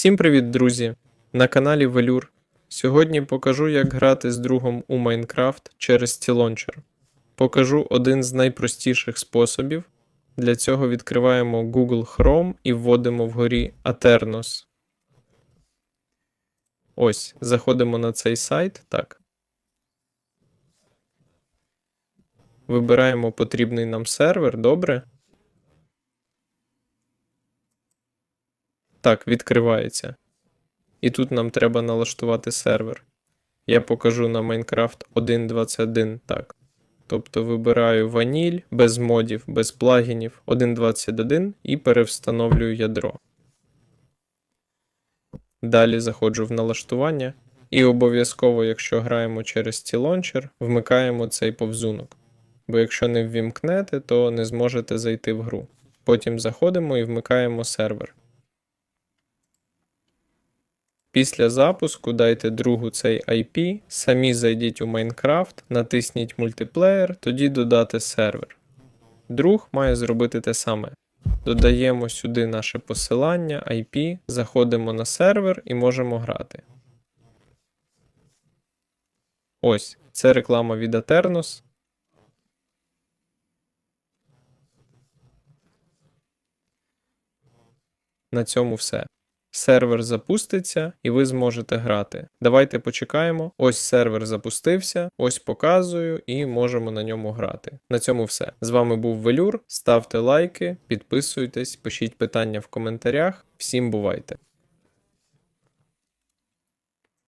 Всім привіт, друзі! На каналі Велюр. Сьогодні покажу, як грати з другом у Майнкрафт через T-Launcher. Покажу один з найпростіших способів. Для цього відкриваємо Google Chrome і вводимо вгорі Aternos. Ось, заходимо на цей сайт. Так. Вибираємо потрібний нам сервер, добре. Так, відкривається. І тут нам треба налаштувати сервер. Я покажу на Minecraft 1.21 так. Тобто вибираю ваніль, без модів, без плагінів 1.21 і перевстановлюю ядро. Далі заходжу в налаштування. І обов'язково, якщо граємо через T-Launcher, вмикаємо цей повзунок. Бо якщо не ввімкнете, то не зможете зайти в гру. Потім заходимо і вмикаємо сервер. Після запуску дайте другу цей IP, самі зайдіть у Майнкрафт, натисніть мультиплеєр, тоді додати сервер. Друг має зробити те саме. Додаємо сюди наше посилання, IP, заходимо на сервер і можемо грати. Ось, це реклама від Aternos. На цьому все. Сервер запуститься і ви зможете грати. Давайте почекаємо. Ось сервер запустився, ось показую і можемо на ньому грати. На цьому все. З вами був Велюр. Ставте лайки, підписуйтесь, пишіть питання в коментарях. Всім бувайте!